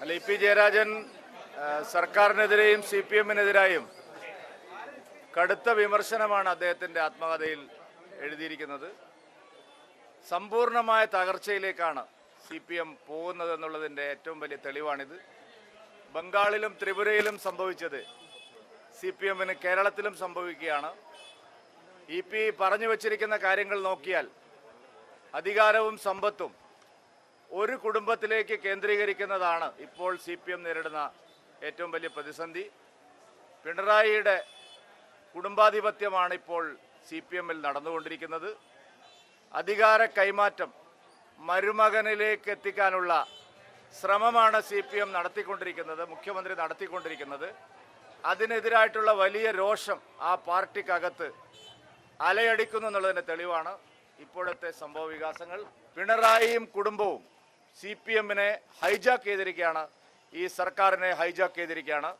അല്ല E P Jayarajan സർക്കാരിനെതിരെയും C P എമ്മിനെതിരായും കടുത്ത വിമർശനമാണ് അദ്ദേഹത്തിന്റെ ആത്മകഥയിൽ എഴുതിയിരിക്കുന്നത്. സമ്പൂർണമായ തകർച്ചയിലേക്കാണ് സി പി എം പോകുന്നത് എന്നുള്ളതിന്റെ ഏറ്റവും വലിയ തെളിവാണിത്. ബംഗാളിലും ത്രിപുരയിലും സംഭവിച്ചത് സി പി എമ്മിന് കേരളത്തിലും സംഭവിക്കുകയാണ്. ഇ പി പറഞ്ഞു വച്ചിരിക്കുന്ന കാര്യങ്ങൾ നോക്കിയാൽ അധികാരവും സമ്പത്തും ഒരു കുടുംബത്തിലേക്ക് കേന്ദ്രീകരിക്കുന്നതാണ് ഇപ്പോൾ സി പി എം നേരിടുന്ന ഏറ്റവും വലിയ പ്രതിസന്ധി. പിണറായിയുടെ കുടുംബാധിപത്യമാണ് ഇപ്പോൾ സി പി എമ്മിൽ നടന്നുകൊണ്ടിരിക്കുന്നത്. അധികാര കൈമാറ്റം മരുമകനിലേക്ക് എത്തിക്കാനുള്ള ശ്രമമാണ് സി പി എം നടത്തിക്കൊണ്ടിരിക്കുന്നത് മുഖ്യമന്ത്രി നടത്തിക്കൊണ്ടിരിക്കുന്നത്. അതിനെതിരായിട്ടുള്ള വലിയ രോഷം ആ പാർട്ടിക്കകത്ത് അലയടിക്കുന്നു എന്നുള്ളതിന്റെ തെളിവാണ് ഇപ്പോഴത്തെ സംഭവ വികാസങ്ങൾ പിണറായിയും കുടുംബവും സി പി എമ്മിനെ ഹൈജാക്ക് ചെയ്തിരിക്കുകയാണ്. ഈ സർക്കാരിനെ ഹൈജാക്ക് ചെയ്തിരിക്കുകയാണ്.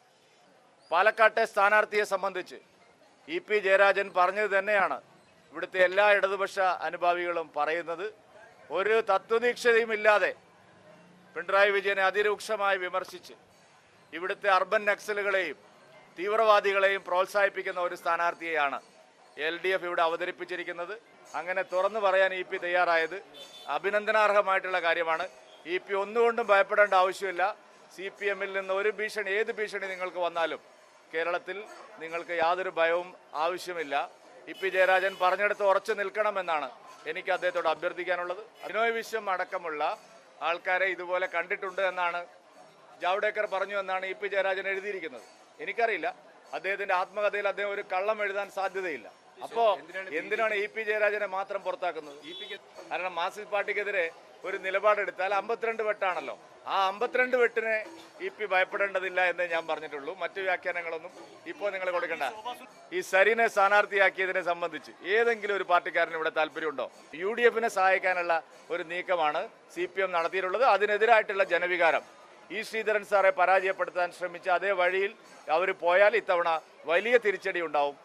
പാലക്കാട്ടെ സ്ഥാനാർത്ഥിയെ സംബന്ധിച്ച് ഇ പി ജയരാജൻ പറഞ്ഞത് തന്നെയാണ്. ഇവിടുത്തെ എല്ലാ ഇടതുപക്ഷ അനുഭാവികളും പറയുന്നത്. ഒരു തത്വദീക്ഷതയും ഇല്ലാതെ പിണറായി വിജയനെ അതിരൂക്ഷമായി വിമർശിച്ച് ഇവിടുത്തെ അർബൻ നക്സലുകളെയും തീവ്രവാദികളെയും പ്രോത്സാഹിപ്പിക്കുന്ന ഒരു സ്ഥാനാർത്ഥിയെയാണ് എൽ ഡി എഫ് ഇവിടെ അവതരിപ്പിച്ചിരിക്കുന്നത്. അങ്ങനെ തുറന്നു പറയാൻ ഇ പി തയ്യാറായത് അഭിനന്ദനാർഹമായിട്ടുള്ള കാര്യമാണ്. ഇ പി ഒന്നുകൊണ്ടും ഭയപ്പെടേണ്ട ആവശ്യമില്ല. സി പി എമ്മിൽ നിന്ന് ഒരു ഭീഷണി ഏത് ഭീഷണി നിങ്ങൾക്ക് വന്നാലും കേരളത്തിൽ നിങ്ങൾക്ക് യാതൊരു ഭയവും ആവശ്യമില്ല. ഇ പി ജയരാജൻ പറഞ്ഞെടുത്ത് ഉറച്ചു നിൽക്കണമെന്നാണ് എനിക്ക് അദ്ദേഹത്തോട് അഭ്യർത്ഥിക്കാനുള്ളത്. ബിനോയ് വിശ്വം അടക്കമുള്ള ആൾക്കാരെ ഇതുപോലെ കണ്ടിട്ടുണ്ട് എന്നാണ് ജാവ്ഡേക്കർ പറഞ്ഞു എന്നാണ് ഇ പി ജയരാജൻ എഴുതിയിരിക്കുന്നത്. എനിക്കറിയില്ല. അദ്ദേഹത്തിന്റെ ആത്മകഥയിൽ അദ്ദേഹം ഒരു കള്ളം എഴുതാൻ സാധ്യതയില്ല. അപ്പോ എന്തിനാണ് ഇ പി ജയരാജനെ മാത്രം പുറത്താക്കുന്നത്? കാരണം മാർക്സിസ്റ്റ് പാർട്ടിക്കെതിരെ ഒരു നിലപാടെടുത്താൽ അമ്പത്തിരണ്ട് വെട്ടാണല്ലോ. ആ അമ്പത്തിരണ്ട് വെട്ടിനെ ഇ പി ഭയപ്പെടേണ്ടതില്ല എന്നേ ഞാൻ പറഞ്ഞിട്ടുള്ളൂ. മറ്റു വ്യാഖ്യാനങ്ങളൊന്നും ഇപ്പോൾ നിങ്ങൾ കൊടുക്കണ്ട. ഈ സരിനെ സ്ഥാനാർത്ഥിയാക്കിയതിനെ സംബന്ധിച്ച് ഏതെങ്കിലും ഒരു പാർട്ടിക്കാരന് ഇവിടെ താല്പര്യമുണ്ടോ? യു ഡി എഫിനെ സഹായിക്കാനുള്ള ഒരു നീക്കമാണ് സി പി എം നടത്തിയിട്ടുള്ളത്. അതിനെതിരായിട്ടുള്ള ജനവികാരം ഈ ശ്രീധരൻ സാറെ പരാജയപ്പെടുത്താൻ ശ്രമിച്ച അതേ വഴിയിൽ അവർ പോയാൽ ഇത്തവണ വലിയ തിരിച്ചടി ഉണ്ടാവും.